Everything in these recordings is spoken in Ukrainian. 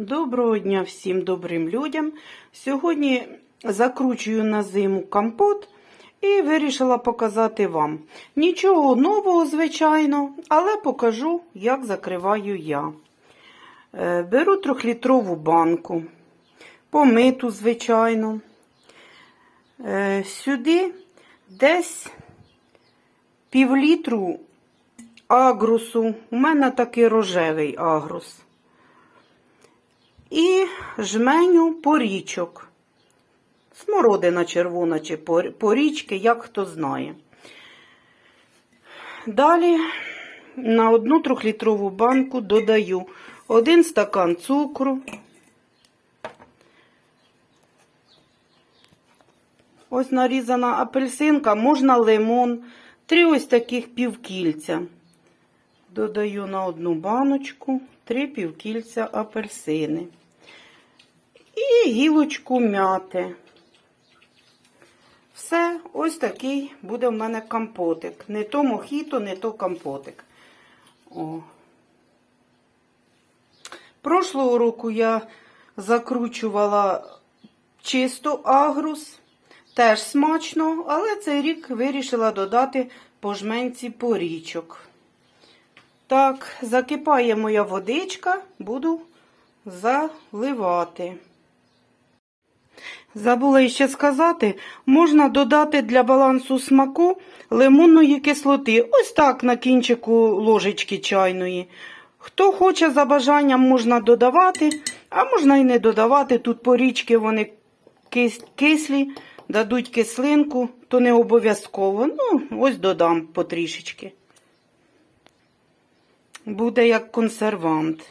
Доброго дня всім добрим людям. Сьогодні закручую на зиму компот і вирішила показати вам. Нічого нового, звичайно, але покажу, як закриваю я. Е, Беру трьохлітрову банку, помиту, звичайно. Е, Сюди десь півлітру агрусу. У мене такий рожевий агрус. І жменю порічок. Смородина червона чи пор- порічки, як хто знає. Далі на одну трьохлітрову банку додаю один стакан цукру. Ось нарізана апельсинка, можна лимон, три ось таких півкільця. Додаю на одну баночку три півкільця апельсини. І гілочку мяти. Все, ось такий буде в мене компотик. Не то мохіто, не то компотик. О. Прошлого року я закручувала чисто агрус. Теж смачно, але цей рік вирішила додати по жменці порічок. Так, закипає моя водичка, буду заливати. Забула ще сказати, можна додати для балансу смаку лимонної кислоти. Ось так на кінчику ложечки чайної. Хто хоче за бажанням можна додавати, а можна і не додавати. Тут порічки вони кис- кислі, дадуть кислинку, то не обов'язково. Ну, ось додам потрішечки. Буде як консервант.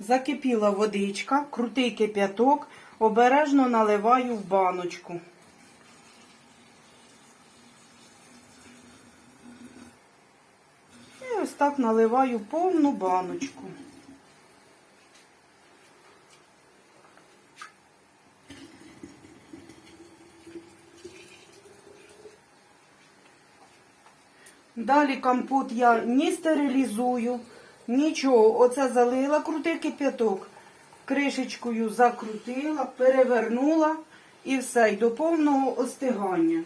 Закипіла водичка, крутий кип'яток, обережно наливаю в баночку. І ось так наливаю повну баночку. Далі компот я не стерилізую, нічого. Оце залила крутий кип'яток, кришечкою закрутила, перевернула і все, й до повного остигання.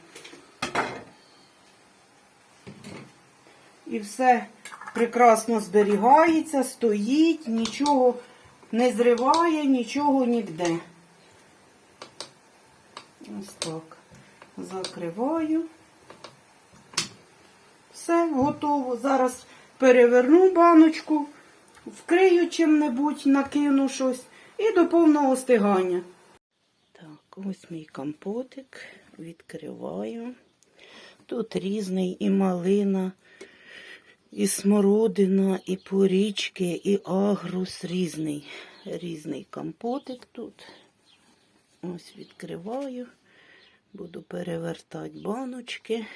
І все прекрасно зберігається, стоїть, нічого не зриває, нічого ніде. Ось так. Закриваю. Все, готово. Зараз переверну баночку, вкрию чим-небудь, накину щось і до повного остигання. Так, ось мій компотик. Відкриваю. Тут різний і малина, і смородина, і порічки, і агрус різний. Різний компотик тут. Ось відкриваю. Буду перевертати баночки.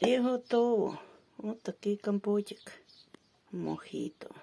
І готово. Ось такий компотик. Мохіто.